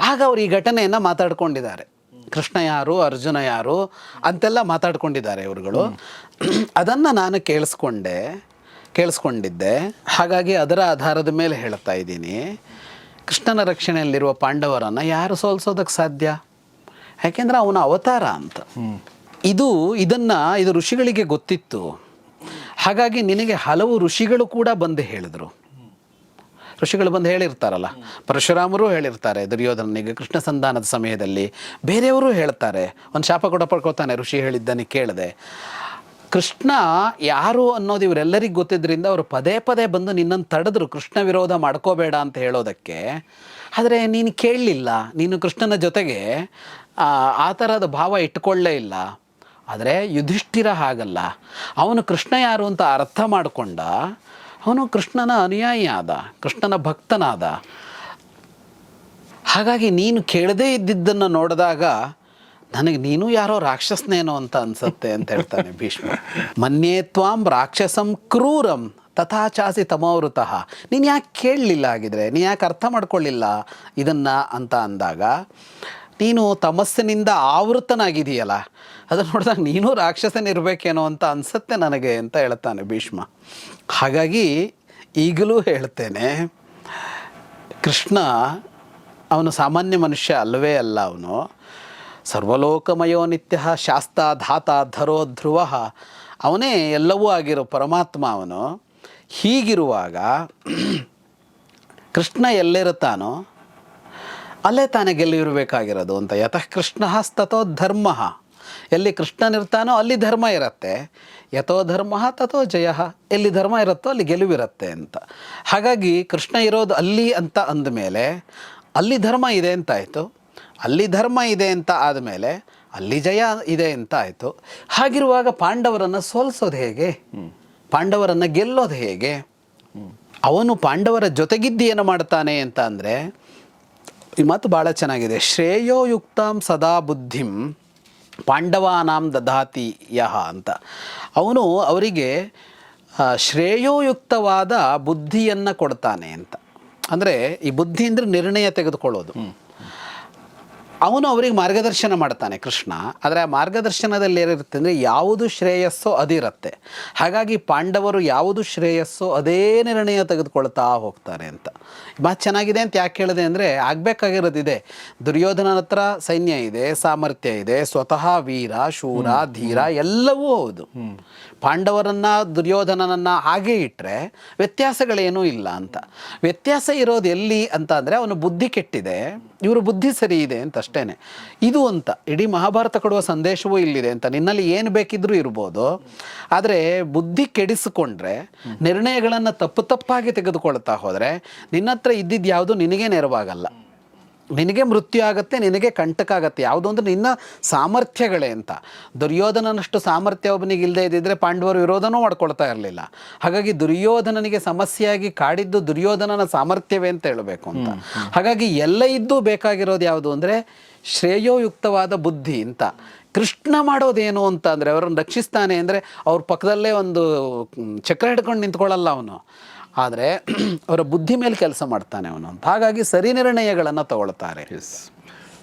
ಆಗ ಅವರು ಈ ಘಟನೆಯನ್ನು ಮಾತಾಡ್ಕೊಂಡಿದ್ದಾರೆ. ಕೃಷ್ಣ ಯಾರು ಅರ್ಜುನ ಯಾರು ಅಂತೆಲ್ಲ ಮಾತಾಡ್ಕೊಂಡಿದ್ದಾರೆ ಇವರುಗಳು. ಅದನ್ನು ನಾನು ಕೇಳಿಸ್ಕೊಂಡೆ ಕೇಳಿಸ್ಕೊಂಡಿದ್ದೆ. ಹಾಗಾಗಿ ಅದರ ಆಧಾರದ ಮೇಲೆ ಹೇಳ್ತಾ ಇದ್ದೀನಿ. ಕೃಷ್ಣನ ರಕ್ಷಣೆಯಲ್ಲಿರುವ ಪಾಂಡವರನ್ನು ಯಾರು ಸೋಲ್ಸೋದಕ್ಕೆ ಸಾಧ್ಯ? ಯಾಕೆಂದ್ರೆ ಅವನ ಅವತಾರ ಅಂತ. ಇದು ಇದನ್ನು ಇದು ಋಷಿಗಳಿಗೆ ಗೊತ್ತಿತ್ತು. ಹಾಗಾಗಿ ನಿನಗೆ ಹಲವು ಋಷಿಗಳು ಕೂಡ ಬಂದು ಹೇಳಿದರು. ಋಷಿಗಳು ಬಂದು ಹೇಳಿರ್ತಾರಲ್ಲ. ಪರಶುರಾಮರು ಹೇಳಿರ್ತಾರೆ ದುರ್ಯೋಧನನಿಗೆ ಕೃಷ್ಣ ಸಂಧಾನದ ಸಮಯದಲ್ಲಿ. ಬೇರೆಯವರು ಹೇಳ್ತಾರೆ ಒಂದು ಶಾಪ ಕೂಡ ಪಡ್ಕೋತಾನೆ ಋಷಿ ಹೇಳಿದ್ದನ್ನು ಕೇಳಿದೆ. ಕೃಷ್ಣ ಯಾರು ಅನ್ನೋದು ಇವರೆಲ್ಲರಿಗೂ ಗೊತ್ತಿದ್ದರಿಂದ ಅವರು ಪದೇ ಪದೇ ಬಂದು ನಿನ್ನನ್ನು ತಡೆದ್ರು ಕೃಷ್ಣ ವಿರೋಧ ಮಾಡ್ಕೋಬೇಡ ಅಂತ ಹೇಳೋದಕ್ಕೆ. ಆದರೆ ನೀನು ಕೇಳಲಿಲ್ಲ ನೀನು ಕೃಷ್ಣನ ಜೊತೆಗೆ ಆ, ಥರದ ಭಾವ ಇಟ್ಕೊಳ್ಳೇ ಇಲ್ಲ. ಆದರೆ ಯುಧಿಷ್ಠಿರ ಹಾಗಲ್ಲ. ಅವನು ಕೃಷ್ಣ ಯಾರು ಅಂತ ಅರ್ಥ ಮಾಡಿಕೊಂಡ ಅವನು ಕೃಷ್ಣನ ಅನುಯಾಯಿ ಆದ, ಕೃಷ್ಣನ ಭಕ್ತನಾದ. ಹಾಗಾಗಿ ನೀನು ಕೇಳದೇ ಇದ್ದಿದ್ದನ್ನು ನೋಡಿದಾಗ ನನಗೆ ನೀನು ಯಾರೋ ರಾಕ್ಷಸನೇನೋ ಅಂತ ಅನಿಸುತ್ತೆ ಅಂತ ಹೇಳ್ತಾನೆ ಭೀಷ್ಮ. ಮನ್ಯೇ ತ್ವಾಂ ರಾಕ್ಷಸಂ ಕ್ರೂರಂ ತಥಾಚಾಸಿ ತಮೋವೃತಃ. ನೀನು ಯಾಕೆ ಕೇಳಲಿಲ್ಲ ಆಗಿದ್ರೆ ನೀನು ಯಾಕೆ ಅರ್ಥ ಮಾಡ್ಕೊಳ್ಳಿಲ್ಲ ಇದನ್ನು ಅಂತ ಅಂದಾಗ, ನೀನು ತಮಸ್ಸಿನಿಂದ ಆವೃತನಾಗಿದೆಯಲ್ಲ ಅದನ್ನು ನೋಡಿದಾಗ ನೀನು ರಾಕ್ಷಸನಿರ್ಬೇಕೇನೋ ಅಂತ ಅನಿಸುತ್ತೆ ನನಗೆ ಅಂತ ಹೇಳ್ತಾನೆ ಭೀಷ್ಮ. ಹಾಗಾಗಿ ಈಗಲೂ ಹೇಳ್ತೇನೆ, ಕೃಷ್ಣ ಅವನು ಸಾಮಾನ್ಯ ಮನುಷ್ಯ ಅಲ್ಲವೇ ಅಲ್ಲ ಅವನು. ಸರ್ವಲೋಕಮಯೋ ನಿತ್ಯ ಶಾಸ್ತ ಧಾತ ಧರೋ ಧ್ರುವ, ಅವನೇ ಎಲ್ಲವೂ ಆಗಿರೋ ಪರಮಾತ್ಮ ಅವನು. ಹೀಗಿರುವಾಗ ಕೃಷ್ಣ ಎಲ್ಲಿರುತ್ತಾನೋ ಅಲ್ಲೇ ತಾನೇ ಗೆಲ್ಲಿರಬೇಕಾಗಿರೋದು ಅಂತ. ಯತಃ ಕೃಷ್ಣ ಸ್ತಥೋ ಧರ್ಮ. ಎಲ್ಲಿ ಕೃಷ್ಣನಿರ್ತಾನೋ ಅಲ್ಲಿ ಧರ್ಮ ಇರುತ್ತೆ. ಯಥೋ ಧರ್ಮ ತಥೋ ಜಯ. ಎಲ್ಲಿ ಧರ್ಮ ಇರುತ್ತೋ ಅಲ್ಲಿ ಗೆಲುವಿರುತ್ತೆ ಅಂತ. ಹಾಗಾಗಿ ಕೃಷ್ಣ ಇರೋದು ಅಲ್ಲಿ ಅಂತ ಅಂದಮೇಲೆ ಅಲ್ಲಿ ಧರ್ಮ ಇದೆ ಅಂತ ಆಯಿತು. ಅಲ್ಲಿ ಧರ್ಮ ಇದೆ ಅಂತ ಆದಮೇಲೆ ಅಲ್ಲಿ ಜಯ ಇದೆ ಅಂತ ಆಯಿತು. ಹಾಗಿರುವಾಗ ಪಾಂಡವರನ್ನು ಸೋಲಿಸೋದು ಹೇಗೆ? ಪಾಂಡವರನ್ನು ಗೆಲ್ಲೋದು ಹೇಗೆ? ಅವನು ಪಾಂಡವರ ಜೊತೆಗಿದ್ದು ಏನು ಮಾಡ್ತಾನೆ ಅಂತ ಅಂದರೆ ಈ ಮಾತು ಭಾಳ ಚೆನ್ನಾಗಿದೆ. ಶ್ರೇಯೋಯುಕ್ತಾಂ ಸದಾ ಬುದ್ಧಿಂ. ಪಾಂಡವಾನಾಂ ದದಾತಿ ಯಹ ಅಂತ. ಅವನು ಅವರಿಗೆ ಶ್ರೇಯೋಯುಕ್ತವಾದ ಬುದ್ಧಿಯನ್ನು ಕೊಡ್ತಾನೆ ಅಂತ. ಅಂದರೆ ಈ ಬುದ್ಧಿ ಅಂದರೆ ನಿರ್ಣಯ ತೆಗೆದುಕೊಳ್ಳೋದು. ಅವನು ಅವರಿಗೆ ಮಾರ್ಗದರ್ಶನ ಮಾಡ್ತಾನೆ ಕೃಷ್ಣ. ಆದರೆ ಆ ಮಾರ್ಗದರ್ಶನದಲ್ಲಿ ಏನಿರುತ್ತೆ ಅಂದರೆ ಯಾವುದು ಶ್ರೇಯಸ್ಸೋ ಅದಿರುತ್ತೆ ಹಾಗಾಗಿ ಪಾಂಡವರು ಯಾವುದು ಶ್ರೇಯಸ್ಸೋ ಅದೇ ನಿರ್ಣಯ ತೆಗೆದುಕೊಳ್ತಾ ಹೋಗ್ತಾರೆ ಅಂತ. ಮಾತು ಚೆನ್ನಾಗಿದೆ ಅಂತ ಯಾಕೆ ಹೇಳಿದೆ ಅಂದರೆ ಆಗಬೇಕಾಗಿರೋದಿದೆ. ದುರ್ಯೋಧನನ ಹತ್ರ ಸೈನ್ಯ ಇದೆ ಸಾಮರ್ಥ್ಯ ಇದೆ ಸ್ವತಃ ವೀರ ಶೂರ ಧೀರ ಎಲ್ಲವೂ ಹೌದು. ಪಾಂಡವರನ್ನ ದುರ್ಯೋಧನನನ್ನ ಹಾಗೆ ಇಟ್ಟರೆ ವ್ಯತ್ಯಾಸಗಳೇನೂ ಇಲ್ಲ ಅಂತ. ವ್ಯತ್ಯಾಸ ಇರೋದು ಎಲ್ಲಿ ಅಂತ ಅಂದರೆ ಅವನು ಬುದ್ಧಿ ಕೆಟ್ಟಿದೆ ಇವರು ಬುದ್ಧಿ ಸರಿ ಇದೆ ಅಂತ ಅಷ್ಟೇನೆ. ಇದು ಅಂತ, ಇಡೀ ಮಹಾಭಾರತ ಕೊಡುವ ಸಂದೇಶವೂ ಇಲ್ಲಿದೆ ಅಂತ. ನಿನ್ನಲ್ಲಿ ಏನು ಬೇಕಿದ್ರೂ ಇರ್ಬೋದು. ಆದರೆ ಬುದ್ಧಿ ಕೆಡಿಸಿಕೊಂಡ್ರೆ, ನಿರ್ಣಯಗಳನ್ನು ತಪ್ಪು ತಪ್ಪಾಗಿ ತೆಗೆದುಕೊಳ್ತಾ ಹೋದರೆ ನಿನ್ನ ಹತ್ರ ಇದ್ದಿದ್ದು ಯಾವುದು ನಿನಗೆ ನೆರವಾಗಲ್ಲ. ನಿನಗೆ ಮೃತ್ಯು ಆಗುತ್ತೆ ನಿನಗೆ ಕಂಟಕ ಆಗುತ್ತೆ. ಯಾವುದು ಅಂದರೆ ನಿನ್ನ ಸಾಮರ್ಥ್ಯಗಳೇ ಅಂತ. ದುರ್ಯೋಧನನಷ್ಟು ಸಾಮರ್ಥ್ಯ ಒಬ್ಬನಿಗೆ ಇಲ್ಲದೆ ಇದ್ದಿದ್ರೆ ಪಾಂಡವರು ವಿರೋಧನೂ ಮಾಡ್ಕೊಳ್ತಾ ಇರಲಿಲ್ಲ. ಹಾಗಾಗಿ ದುರ್ಯೋಧನನಿಗೆ ಸಮಸ್ಯೆಯಾಗಿ ಕಾಡಿದ್ದು ದುರ್ಯೋಧನನ ಸಾಮರ್ಥ್ಯವೇ ಅಂತ ಹೇಳಬೇಕು ಅಂತ. ಹಾಗಾಗಿ ಎಲ್ಲ ಇದ್ದೂ ಬೇಕಾಗಿರೋದು ಯಾವುದು ಅಂದರೆ ಶ್ರೇಯೋಯುಕ್ತವಾದ ಬುದ್ಧಿ ಅಂತ. ಕೃಷ್ಣ ಮಾಡೋದೇನು ಅಂತ ಅಂದರೆ ಅವರನ್ನು ರಕ್ಷಿಸ್ತಾನೆ ಅಂದರೆ ಅವ್ರ ಪಕ್ಕದಲ್ಲೇ ಒಂದು ಚಕ್ರ ಹಿಡ್ಕೊಂಡು ನಿಂತ್ಕೊಳ್ಳಲ್ಲ ಅವನು. ಆದರೆ ಅವರ ಬುದ್ಧಿ ಮೇಲೆ ಕೆಲಸ ಮಾಡ್ತಾನೆ ಅವನು ಅಂತ. ಹಾಗಾಗಿ ಸರಿ ನಿರ್ಣಯಗಳನ್ನು ತಗೊಳ್ತಾರೆ.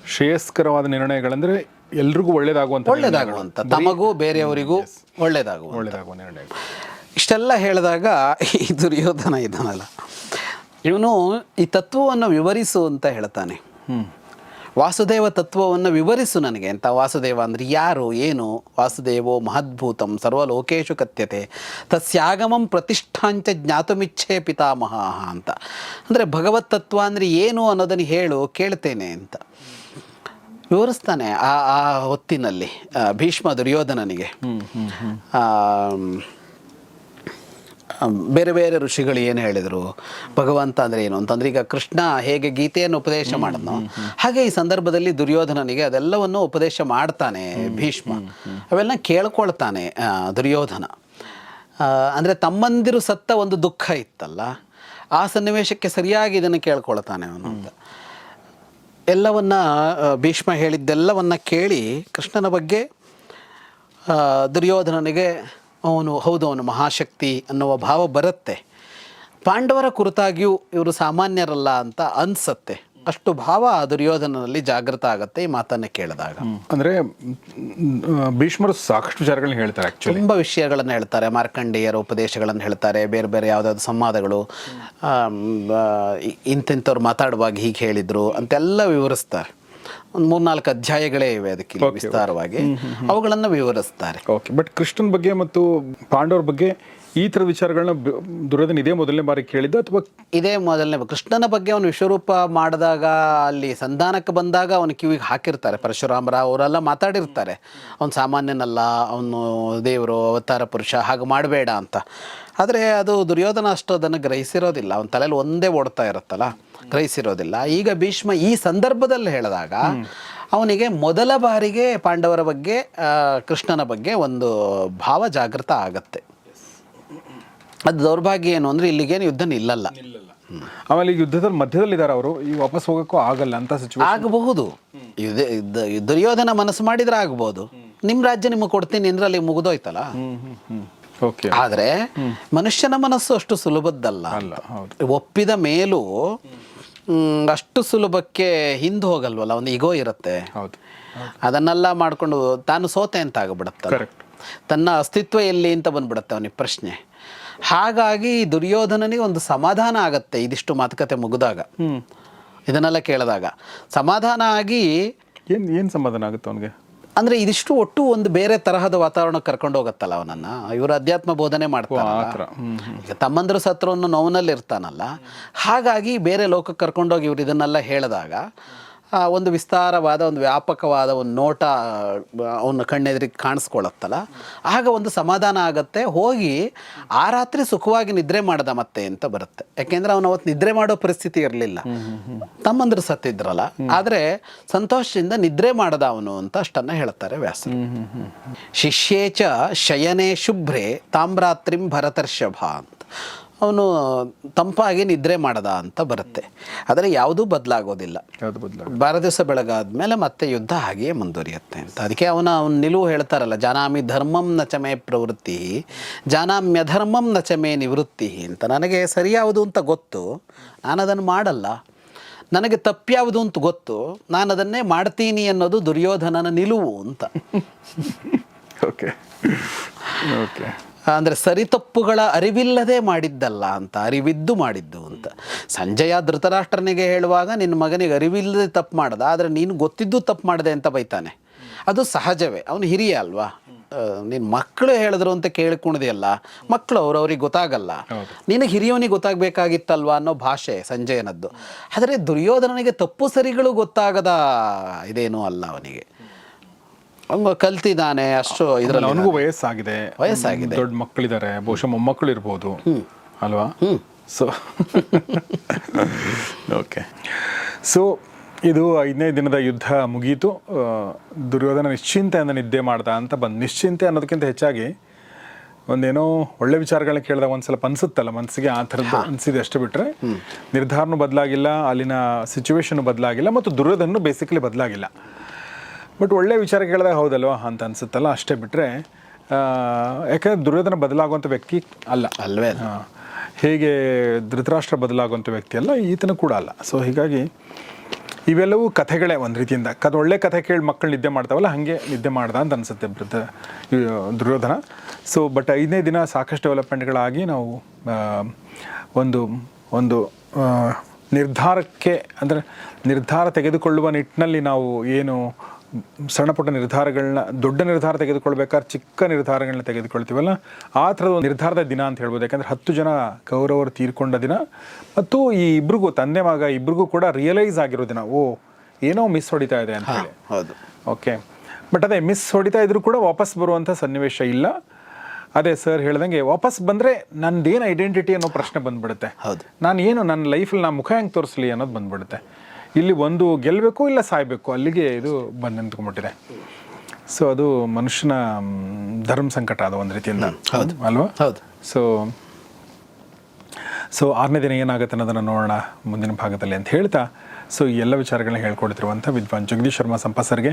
ಶ್ರೇಯಸ್ಕರವಾದ ನಿರ್ಣಯಗಳಂದರೆ ಎಲ್ರಿಗೂ ಒಳ್ಳೇದಾಗುವಂತ ಒಳ್ಳೇದಾಗುವಂತ ತಮಗೂ ಬೇರೆಯವರಿಗೂ ಒಳ್ಳೇದಾಗುವ ಒಳ್ಳೇದಾಗುವ ನಿರ್ಣಯ ಇಷ್ಟೆಲ್ಲ ಹೇಳಿದಾಗ ಈ ದುರ್ಯೋಧನ ಇದ್ದಾನಲ್ಲ ಇವನು ಈ ತತ್ವವನ್ನು ವಿವರಿಸು ಅಂತ ಹೇಳ್ತಾನೆ. ವಾಸುದೇವ ತತ್ವವನ್ನು ವಿವರಿಸು ನನಗೆ. ಅಂತ ವಾಸುದೇವ ಅಂದರೆ ಯಾರು ಏನು? ವಾಸುದೇವೋ ಮಹದ್ಭೂತಂ ಸರ್ವಲೋಕೇಶು ಕಥ್ಯತೆ. ತಸ್ಯಾಗಮಂ ಪ್ರತಿಷ್ಠಾಂಚ ಜ್ಞಾತುಮಿಚ್ಛೆ ಪಿತಾಮಹ ಅಂತ. ಅಂದರೆ ಭಗವತ್ ತತ್ವ ಅಂದರೆ ಏನು ಅನ್ನೋದನ್ನು ಹೇಳು ಕೇಳ್ತೇನೆ ಅಂತ. ವಿವರಿಸ್ತಾನೆ ಆ ಆ ಹೊತ್ತಿನಲ್ಲಿ ಭೀಷ್ಮ ದುರ್ಯೋಧನನಿಗೆ. ಬೇರೆ ಬೇರೆ ಋಷಿಗಳು ಏನು ಹೇಳಿದರು? ಭಗವಂತ ಅಂದರೆ ಏನು ಅಂತಂದ್ರೆ ಈಗ ಕೃಷ್ಣ ಹೇಗೆ ಗೀತೆಯನ್ನು ಉಪದೇಶ ಮಾಡಿದ್ನೋ ಹಾಗೆ ಈ ಸಂದರ್ಭದಲ್ಲಿ ದುರ್ಯೋಧನನಿಗೆ ಅದೆಲ್ಲವನ್ನು ಉಪದೇಶ ಮಾಡ್ತಾನೆ ಭೀಷ್ಮ. ಅವೆಲ್ಲ ಕೇಳ್ಕೊಳ್ತಾನೆ ದುರ್ಯೋಧನ. ಅಂದರೆ ತಮ್ಮಂದಿರು ಸತ್ತ ಒಂದು ದುಃಖ ಇತ್ತಲ್ಲ ಆ ಸನ್ನಿವೇಶಕ್ಕೆ ಸರಿಯಾಗಿ ಇದನ್ನು ಕೇಳ್ಕೊಳ್ತಾನೆ ಅವನು ಅಂತ. ಎಲ್ಲವನ್ನ ಭೀಷ್ಮ ಹೇಳಿದ್ದೆಲ್ಲವನ್ನ ಕೇಳಿ ಕೃಷ್ಣನ ಬಗ್ಗೆ ದುರ್ಯೋಧನನಿಗೆ ಅವನು ಹೌದು ಅವನು ಮಹಾಶಕ್ತಿ ಅನ್ನುವ ಭಾವ ಬರುತ್ತೆ. ಪಾಂಡವರ ಕುರಿತಾಗಿಯೂ ಇವರು ಸಾಮಾನ್ಯರಲ್ಲ ಅಂತ ಅನ್ಸತ್ತೆ. ಅಷ್ಟು ಭಾವ ಆ ದುರ್ಯೋಧನದಲ್ಲಿ ಜಾಗೃತ ಆಗತ್ತೆ ಈ ಮಾತನ್ನು ಕೇಳಿದಾಗ. ಅಂದ್ರೆ ಭೀಷ್ಮರು ಸಾಕಷ್ಟು ವಿಚಾರಗಳನ್ನ ಹೇಳ್ತಾರೆ ತುಂಬ ವಿಷಯಗಳನ್ನು ಹೇಳ್ತಾರೆ. ಮಾರ್ಕಂಡೇಯರ ಉಪದೇಶಗಳನ್ನು ಹೇಳ್ತಾರೆ. ಬೇರೆ ಬೇರೆ ಯಾವುದಾದ್ರು ಸಂವಾದಗಳು ಇಂಥಿಂಥವ್ರು ಇಂತಿಂಥವ್ರು ಮಾತಾಡುವಾಗ ಹೀಗೆ ಹೇಳಿದ್ರು ಅಂತೆಲ್ಲ ವಿವರಿಸ್ತಾರೆ. ಒಂದು ಮೂರ್ನಾಲ್ಕು ಅಧ್ಯಾಯಗಳೇ ಇವೆ ಅದಕ್ಕೆ ಇಲ್ಲಿ ವಿಸ್ತಾರವಾಗಿ. ಅವುಗಳನ್ನು ವಿವರಿಸ್ತಾರೆ. ಓಕೆ ಬಟ್ ಕೃಷ್ಣನ್ ಬಗ್ಗೆ ಮತ್ತು ಪಾಂಡವರ ಬಗ್ಗೆ ಈ ಥರ ವಿಚಾರಗಳನ್ನ ದುರ್ಯೋಧನ ಇದೇ ಮೊದಲನೇ ಬಾರಿ ಕೇಳಿದ್ದ ಅಥವಾ ಇದೇ ಮೊದಲನೇ ಕೃಷ್ಣನ ಬಗ್ಗೆ ಅವನು ವಿಶ್ವರೂಪ ಮಾಡಿದಾಗ ಅಲ್ಲಿ ಸಂಧಾನಕ್ಕೆ ಬಂದಾಗ ಅವನ ಕಿವಿಗೆ ಹಾಕಿರ್ತಾರೆ. ಪರಶುರಾಮರ ಅವರೆಲ್ಲ ಮಾತಾಡಿರ್ತಾರೆ. ಅವನು ಸಾಮಾನ್ಯನಲ್ಲ ಅವನು ದೇವರು ಅವತಾರ ಪುರುಷ ಹಾಗೆ ಮಾಡಬೇಡ ಅಂತ. ಆದರೆ ಅದು ದುರ್ಯೋಧನ ಅಷ್ಟು ಅದನ್ನು ಗ್ರಹಿಸಿರೋದಿಲ್ಲ. ಅವನ ತಲೆಯಲ್ಲಿ ಒಂದೇ ಓಡ್ತಾ ಇರುತ್ತಲ್ಲ. ಗ್ರಹಿಸಿರೋದಿಲ್ಲ. ಈಗ ಭೀಷ್ಮ ಈ ಸಂದರ್ಭದಲ್ಲಿ ಹೇಳಿದಾಗ ಅವನಿಗೆ ಮೊದಲ ಬಾರಿಗೆ ಪಾಂಡವರ ಬಗ್ಗೆ ಕೃಷ್ಣನ ಬಗ್ಗೆ ಒಂದು ಭಾವ ಜಾಗೃತ ಆಗತ್ತೆ. ಅದು ದೌರ್ಭಾಗ್ಯ ಏನು ಅಂದ್ರೆ ಇಲ್ಲಿಗೇನು ಯುದ್ಧ ನಿಲ್ಲಲ್ಲ. ಆಮೇಲೆ ಯುದ್ಧದ ಯುದ್ಧದಲ್ಲಿ ಮಧ್ಯದಲ್ಲಿ ಇದ್ದಾರೆ ಅವರು ಈ ವಾಪಸ್ ಹೋಗಕ್ಕೂ ಆಗಲ್ಲ ಅಂತ ಸಿಚುವೇಶನ್ ಆಗಬಹುದು. ದುರ್ಯೋಧನ ಮನಸ್ಸು ಮಾಡಿದ್ರೆ ಆಗ್ಬೋದು. ನಿಮ್ಮ ರಾಜ್ಯ ನಿಮಗೆ ಕೊಡ್ತೀನಿ ಅಂದ್ರೆ ಅಲ್ಲಿ ಮುಗಿದೋಯ್ತಲ್ಲ. ಆದ್ರೆ ಮನುಷ್ಯನ ಮನಸ್ಸು ಅಷ್ಟು ಸುಲಭದ್ದಲ್ಲ ಒಪ್ಪಿದ ಮೇಲೂ ಅಷ್ಟು ಸುಲಭಕ್ಕೆ ಹಿಂದೆ ಹೋಗಲ್ವಲ್ಲ ಒಂದು ಇಗೋ ಇರುತ್ತೆ. ಹೌದು. ಅದನ್ನೆಲ್ಲ ಮಾಡಿಕೊಂಡು ತಾನು ಸೋತೆ ಅಂತ ಆಗಿಬಿಡುತ್ತೆ. ತನ್ನ ಅಸ್ತಿತ್ವ ಎಲ್ಲಿ ಅಂತ ಬಂದ್ಬಿಡುತ್ತೆ ಅವನಿಗೆ ಪ್ರಶ್ನೆ. ಹಾಗಾಗಿ ದುರ್ಯೋಧನನಿಗೆ ಒಂದು ಸಮಾಧಾನ ಆಗತ್ತೆ ಇದಿಷ್ಟು ಮಾತುಕತೆ ಮುಗಿದಾಗ. ಇದನ್ನೆಲ್ಲ ಕೇಳಿದಾಗ. ಸಮಾಧಾನ ಆಗಿ ಏನು ಏನು ಸಮಾಧಾನ ಆಗುತ್ತೆ ಅವನಿಗೆ? ಅಂದ್ರೆ ಇದಿಷ್ಟು ಒಟ್ಟು ಒಂದು ಬೇರೆ ತರಹದ ವಾತಾವರಣಕ್ಕೆ ಕರ್ಕೊಂಡು ಹೋಗತ್ತಲ್ಲ ಅವನನ್ನ. ಇವರು ಅಧ್ಯಾತ್ಮ ಬೋಧನೆ ಮಾಡ್ತಾರೆ ಈಗ ತಮ್ಮಂದ್ರ ಸತ್ರವನ್ನು ಅನ್ನೋ ನೋವಿನಲ್ಲಿ ಇರ್ತಾನಲ್ಲ ಹಾಗಾಗಿ ಬೇರೆ ಲೋಕಕ್ಕೆ ಕರ್ಕೊಂಡೋಗಿ ಇವ್ರು ಇದನ್ನೆಲ್ಲ ಹೇಳಿದಾಗ ಒಂದು ವಿಸ್ತಾರವಾದ ಒಂದು ವ್ಯಾಪಕವಾದ ಒಂದು ನೋಟ ಅವನ ಕಣ್ಣೆದುರಿಗೆ ಕಾಣಿಸ್ಕೊಳತ್ತಲ್ಲ? ಆಗ ಒಂದು ಸಮಾಧಾನ ಆಗುತ್ತೆ. ಹೋಗಿ ಆ ರಾತ್ರಿ ಸುಖವಾಗಿ ನಿದ್ರೆ ಮಾಡ್ದ ಮತ್ತೆ ಅಂತ ಬರುತ್ತೆ. ಯಾಕೆಂದ್ರೆ ಅವನು ಅವತ್ತು ನಿದ್ರೆ ಮಾಡೋ ಪರಿಸ್ಥಿತಿ ಇರಲಿಲ್ಲ. ತಮ್ಮಂದ್ರು ಸತ್ತಿದ್ರಲ್ಲ. ಆದರೆ ಸಂತೋಷದಿಂದ ನಿದ್ರೆ ಮಾಡದ ಅವನು ಅಂತ ಅಷ್ಟನ್ನು ಹೇಳ್ತಾರೆ ವ್ಯಾಸ ಶಿಷ್ಯೇ ಚ ಶಯನೆ ಶುಭ್ರೆ ತಾಮ್ರಾತ್ರಿಂ ಭರತರ್ಷಭ ಅಂತ. ಅವನು ತಂಪಾಗಿ ನಿದ್ರೆ ಮಾಡದ ಅಂತ ಬರುತ್ತೆ. ಆದರೆ ಯಾವುದೂ ಬದಲಾಗೋದಿಲ್ಲ. ಬಾರ ದಿವಸ ಬೆಳಗಾದ್ಮೇಲೆ ಮತ್ತೆ ಯುದ್ಧ ಹಾಗೆಯೇ ಮುಂದುವರಿಯುತ್ತೆ ಅಂತ. ಅದಕ್ಕೆ ಅವನ ಅವನ ನಿಲುವು ಹೇಳ್ತಾರಲ್ಲ ಜಾನಾಮಿ ಧರ್ಮಂ ನಚಮೆ ಪ್ರವೃತ್ತಿ ಜಾನಾಮ್ಯ ಧರ್ಮಂ ನಚಮೆ ನಿವೃತ್ತಿ ಅಂತ. ನನಗೆ ಸರಿಯಾವುದು ಅಂತ ಗೊತ್ತು. ನಾನು ಅದನ್ನು ಮಾಡಲ್ಲ. ನನಗೆ ತಪ್ಪ್ಯಾವುದು ಅಂತ ಗೊತ್ತು. ನಾನು ಅದನ್ನೇ ಮಾಡ್ತೀನಿ ಅನ್ನೋದು ದುರ್ಯೋಧನನ ನಿಲುವು ಅಂತ. ಓಕೆ ಓಕೆ ಅಂದರೆ ಸರಿತಪ್ಪುಗಳ ಅರಿವಿಲ್ಲದೆ ಮಾಡಿದ್ದಲ್ಲ ಅಂತ ಅರಿವಿದ್ದು ಮಾಡಿದ್ದು ಅಂತ. ಸಂಜಯ ಧೃತರಾಷ್ಟ್ರನಿಗೆ ಹೇಳುವಾಗ ನಿನ್ನ ಮಗನಿಗೆ ಅರಿವಿಲ್ಲದೆ ತಪ್ಪು ಮಾಡ್ದ ಆದರೆ ನೀನು ಗೊತ್ತಿದ್ದು ತಪ್ಪು ಮಾಡಿದೆ ಅಂತ ಬೈತಾನೆ. ಅದು ಸಹಜವೇ. ಅವನು ಹಿರಿಯ ಅಲ್ವಾ? ನಿನ್ನ ಮಕ್ಕಳು ಹೇಳಿದ್ರು ಅಂತ ಕೇಳಿಕೊಂಡಿದೆಯಲ್ಲ ಮಕ್ಕಳು ಅವ್ರು ಅವ್ರಿಗೆ ಗೊತ್ತಾಗಲ್ಲ ನಿನಗೆ ಹಿರಿಯವನಿಗೆ ಗೊತ್ತಾಗಬೇಕಾಗಿತ್ತಲ್ವಾ ಅನ್ನೋ ಭಾಷೆ ಸಂಜಯನದ್ದು. ಆದರೆ ದುರ್ಯೋಧನನಿಗೆ ತಪ್ಪು ಸರಿಗಳು ಗೊತ್ತಾಗದ ಇದೇನೂ ಅಲ್ಲ ಅವನಿಗೆ. ಅವನು ಕಲ್ತಿದ್ದಾನೆ ಅಷ್ಟು ಇದರಲ್ಲಿ ಅವನಿಗೂ ವಯಸ್ಸಾಗಿದೆ. ವಯಸ್ಸಾಗಿದೆ. ದೊಡ್ಡ ಮಕ್ಕಳಿದ್ದಾರೆ ಬಹುಶಃ ಮೊಮ್ಮಕ್ಕಳು ಇರ್ಬೋದು. ಅಲ್ವಾ? ಸೊ ಓಕೆ ಸೊ ಇದು ಐದನೇ ದಿನದ ಯುದ್ಧ ಮುಗೀತು. ದುರ್ಯೋಧನ ನಿಶ್ಚಿಂತೆಯಿಂದ ನಿದ್ದೆ ಮಾಡ್ದ ಅಂತ ಬಂದು ನಿಶ್ಚಿಂತೆ ಅನ್ನೋದಕ್ಕಿಂತ ಹೆಚ್ಚಾಗಿ ಒಂದೇನೋ ಒಳ್ಳೆ ವಿಚಾರಗಳನ್ನ ಕೇಳಿದಾಗ ಒಂದ್ಸಲ ಸ್ವಲ್ಪ ಅನ್ಸುತ್ತಲ್ಲ ಮನಸ್ಸಿಗೆ ಆ ಥರದ್ದು ಅನಿಸಿದೆ ಅಷ್ಟು ಬಿಟ್ಟರೆ ನಿರ್ಧಾರನೂ ಬದಲಾಗಿಲ್ಲ ಅಲ್ಲಿನ ಸಿಚುವೇಶನ್ ಬದಲಾಗಿಲ್ಲ ಮತ್ತು ದುರ್ಯೋಧನನು ಬೇಸಿಕಲಿ ಬದಲಾಗಿಲ್ಲ. ಬಟ್ ಒಳ್ಳೆ ವಿಚಾರ ಕೇಳಿದಾಗ ಹೌದಲ್ವಾ ಅಂತ ಅನ್ಸುತ್ತಲ್ಲ? ಅಷ್ಟೇ ಬಿಟ್ಟರೆ ಯಾಕಂದ್ರೆ ದುರ್ಯೋಧನ ಬದಲಾಗುವಂಥ ವ್ಯಕ್ತಿ ಅಲ್ಲ. ಅಲ್ವೇ. ಹೇಗೆ ಧೃತರಾಷ್ಟ್ರ ಬದಲಾಗುವಂಥ ವ್ಯಕ್ತಿ ಅಲ್ಲ ಈತನ ಕೂಡ ಅಲ್ಲ. ಸೊ ಹೀಗಾಗಿ ಇವೆಲ್ಲವೂ ಕಥೆಗಳೇ ಒಂದು ರೀತಿಯಿಂದ. ಕಥೆ ಒಳ್ಳೆ ಕಥೆ ಕೇಳಿ ಮಕ್ಕಳು ನಿದ್ದೆ ಮಾಡ್ತಾವಲ್ಲ ಹಾಗೆ ನಿದ್ದೆ ಮಾಡ್ದ ಅಂತ ಅನಿಸುತ್ತೆ ಬೃದ್ಧ ದುರ್ಯೋಧನ. ಸೊ ಬಟ್ ಐದನೇ ದಿನ ಸಾಕಷ್ಟು ಡೆವಲಪ್ಮೆಂಟ್ಗಳಾಗಿ ನಾವು ಒಂದು ಒಂದು ನಿರ್ಧಾರಕ್ಕೆ ಅಂದರೆ ನಿರ್ಧಾರ ತೆಗೆದುಕೊಳ್ಳುವ ನಿಟ್ಟಿನಲ್ಲಿ ನಾವು ಏನು ಸಣ್ಣ ಪುಟ್ಟ ನಿರ್ಧಾರಗಳನ್ನ ದೊಡ್ಡ ನಿರ್ಧಾರ ತೆಗೆದುಕೊಳ್ಬೇಕಾದ್ರೆ ಚಿಕ್ಕ ನಿರ್ಧಾರಗಳನ್ನ ತೆಗೆದುಕೊಳ್ತೀವಲ್ಲ? ಆ ಥರದ ಒಂದು ನಿರ್ಧಾರದ ದಿನ ಅಂತ ಹೇಳ್ಬೋದು. ಯಾಕಂದರೆ ಹತ್ತು ಜನ ಕೌರವರು ತೀರ್ಕೊಂಡ ದಿನ. ಮತ್ತು ಈ ಇಬ್ರಿಗೂ ತಂದೆ ಮಗ ಇಬ್ರಿಗೂ ಕೂಡ ರಿಯಲೈಸ್ ಆಗಿರೋ ದಿನ. ಓ ಏನೋ ಮಿಸ್ ಹೊಡಿತಾ ಇದೆ ಅಂತ ಹೇಳಿ. ಹೌದು. ಓಕೆ ಬಟ್ ಅದೇ ಮಿಸ್ ಹೊಡಿತಾ ಇದ್ರು ಕೂಡ ವಾಪಸ್ ಬರುವಂಥ ಸನ್ನಿವೇಶ ಇಲ್ಲ. ಅದೇ ಸರ್ ಹೇಳ್ದಂಗೆ ವಾಪಸ್ ಬಂದರೆ ನಂದೇನು ಐಡೆಂಟಿಟಿ ಅನ್ನೋ ಪ್ರಶ್ನೆ ಬಂದ್ಬಿಡುತ್ತೆ. ಹೌದು. ನಾನು ಏನು ನನ್ನ ಲೈಫಲ್ಲಿ ನಾನು ಮುಖ ಹೆಂಗೆ ತೋರಿಸ್ಲಿ ಅನ್ನೋದು ಬಂದ್ಬಿಡುತ್ತೆ. ಇಲ್ಲಿ ಒಂದು ಗೆಲ್ಲಬೇಕು ಇಲ್ಲ ಸಾಯಬೇಕು? ಅಲ್ಲಿಗೆ ಇದು ಬಂದು ನಿಂತ್ಕೊಂಡ್ಬಿಟ್ಟಿದೆ. ಸೊ ಅದು ಮನುಷ್ಯನ ಧರ್ಮ ಸಂಕಟ ಅದು ಒಂದು ರೀತಿಯಿಂದ. ಹೌದು. ಅಲ್ವಾ? ಹೌದು. ಸೊ ಸೊ ಆರನೇ ದಿನ ಏನಾಗುತ್ತೆ ಅನ್ನೋದನ್ನು ನೋಡೋಣ ಮುಂದಿನ ಭಾಗದಲ್ಲಿ ಅಂತ ಹೇಳ್ತಾ ಸೊ ಈ ಎಲ್ಲ ವಿಚಾರಗಳನ್ನ ಹೇಳ್ಕೊಡ್ತಿರುವಂಥ ವಿದ್ವಾನ್ ಜಗದೀಶ್ ಶರ್ಮಾ ಸಂಪ ಸರ್ಗೆ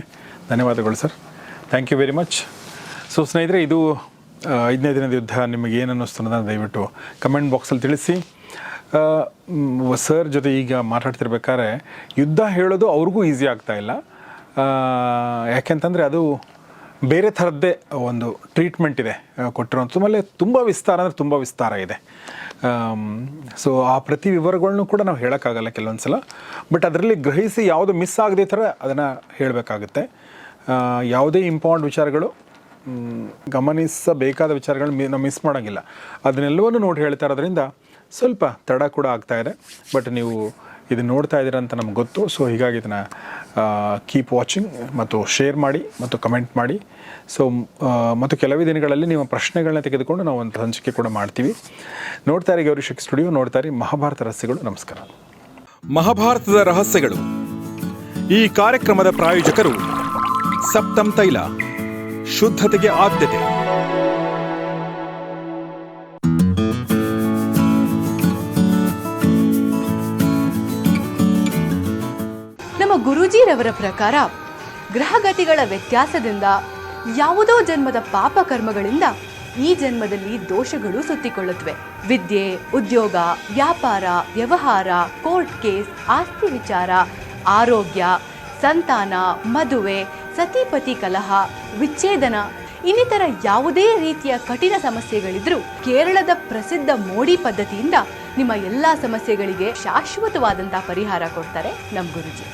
ಧನ್ಯವಾದಗಳು sir. Thank you very much so ಸ್ನೇಹಿತರೆ ಇದು ಐದನೇ ದಿನದ ಯುದ್ಧ ನಿಮಗೆ ಏನು ಅನ್ನಿಸ್ತು ಅನ್ನೋದನ್ನು ದಯವಿಟ್ಟು ಕಮೆಂಟ್ ಬಾಕ್ಸಲ್ಲಿ ತಿಳಿಸಿ. ಸರ್ ಜೊತೆ ಈಗ ಮಾತಾಡ್ತಿರ್ಬೇಕಾದ್ರೆ ಯುದ್ಧ ಹೇಳೋದು ಅವ್ರಿಗೂ ಈಸಿ ಆಗ್ತಾ ಇಲ್ಲ. ಯಾಕೆಂತಂದರೆ ಅದು ಬೇರೆ ಥರದ್ದೇ ಒಂದು ಟ್ರೀಟ್ಮೆಂಟ್ ಇದೆ ಕೊಟ್ಟಿರೋಂಥ ಆಮೇಲೆ ತುಂಬ ವಿಸ್ತಾರ ಅಂದರೆ ತುಂಬ ವಿಸ್ತಾರ ಇದೆ. ಸೊ ಆ ಪ್ರತಿ ವಿವರಗಳನ್ನೂ ಕೂಡ ನಾವು ಹೇಳೋಕ್ಕಾಗಲ್ಲ ಕೆಲವೊಂದು ಸಲ ಬಟ್ ಅದರಲ್ಲಿ ಗ್ರಹಿಸಿ ಯಾವುದು ಮಿಸ್ ಆಗದೆ ಥರ ಅದನ್ನು ಹೇಳಬೇಕಾಗುತ್ತೆ. ಯಾವುದೇ ಇಂಪಾರ್ಟೆಂಟ್ ವಿಚಾರಗಳು ಗಮನಿಸಬೇಕಾದ ವಿಚಾರಗಳು ನಾವು ಮಿಸ್ ಮಾಡೋಂಗಿಲ್ಲ. ಅದನ್ನೆಲ್ಲವನ್ನು ನೋಡಿ ಹೇಳ್ತಾ ಇರೋದ್ರಿಂದ ಸ್ವಲ್ಪ ತಡ ಕೂಡ ಆಗ್ತಾ ಇದೆ. ಬಟ್ ನೀವು ಇದು ನೋಡ್ತಾ ಇದ್ದೀರ ಅಂತ ನಮ್ಗೆ ಗೊತ್ತು. ಸೊ ಹೀಗಾಗಿ ಇದನ್ನು ಕೀಪ್ ವಾಚಿಂಗ್ ಮತ್ತು ಶೇರ್ ಮಾಡಿ ಮತ್ತು ಕಮೆಂಟ್ ಮಾಡಿ. ಸೊ ಮತ್ತು ಕೆಲವೇ ದಿನಗಳಲ್ಲಿ ನಿಮ್ಮ ಪ್ರಶ್ನೆಗಳನ್ನ ತೆಗೆದುಕೊಂಡು ನಾವು ಒಂದು ಹಂಚಿಕೆ ಕೂಡ ಮಾಡ್ತೀವಿ. ನೋಡ್ತಾ ಗೌರಿ ಶಕ್ ಸ್ಟುಡಿಯೋ ನೋಡ್ತಾ ಇರಿ ಮಹಾಭಾರತ ರಹಸ್ಯಗಳು. ನಮಸ್ಕಾರ. ಮಹಾಭಾರತದ ರಹಸ್ಯಗಳು. ಈ ಕಾರ್ಯಕ್ರಮದ ಪ್ರಾಯೋಜಕರು ಸಪ್ತಂ ತೈಲ, ಶುದ್ಧತೆಗೆ ಆದ್ಯತೆ. ಗುರೂಜಿರವರ ಪ್ರಕಾರ ಗ್ರಹಗತಿಗಳ ವ್ಯತ್ಯಾಸದಿಂದ ಯಾವುದೋ ಜನ್ಮದ ಪಾಪ ಕರ್ಮಗಳಿಂದ ಈ ಜನ್ಮದಲ್ಲಿ ದೋಷಗಳು ಸುತ್ತಿಕೊಳ್ಳುತ್ತವೆ. ವಿದ್ಯೆ, ಉದ್ಯೋಗ, ವ್ಯಾಪಾರ, ವ್ಯವಹಾರ, ಕೋರ್ಟ್ ಕೇಸ್, ಆಸ್ತಿ ವಿಚಾರ, ಆರೋಗ್ಯ, ಸಂತಾನ, ಮದುವೆ, ಸತಿಪತಿ ಕಲಹ, ವಿಚ್ಛೇದನ, ಇನ್ನಿತರ ಯಾವುದೇ ರೀತಿಯ ಕಠಿಣ ಸಮಸ್ಯೆಗಳಿದ್ರೂ ಕೇರಳದ ಪ್ರಸಿದ್ಧ ಮೋಡಿ ಪದ್ಧತಿಯಿಂದ ನಿಮ್ಮ ಎಲ್ಲಾ ಸಮಸ್ಯೆಗಳಿಗೆ ಶಾಶ್ವತವಾದಂತಹ ಪರಿಹಾರ ಕೊಡ್ತಾರೆ ನಮ್ಮ ಗುರುಜಿ.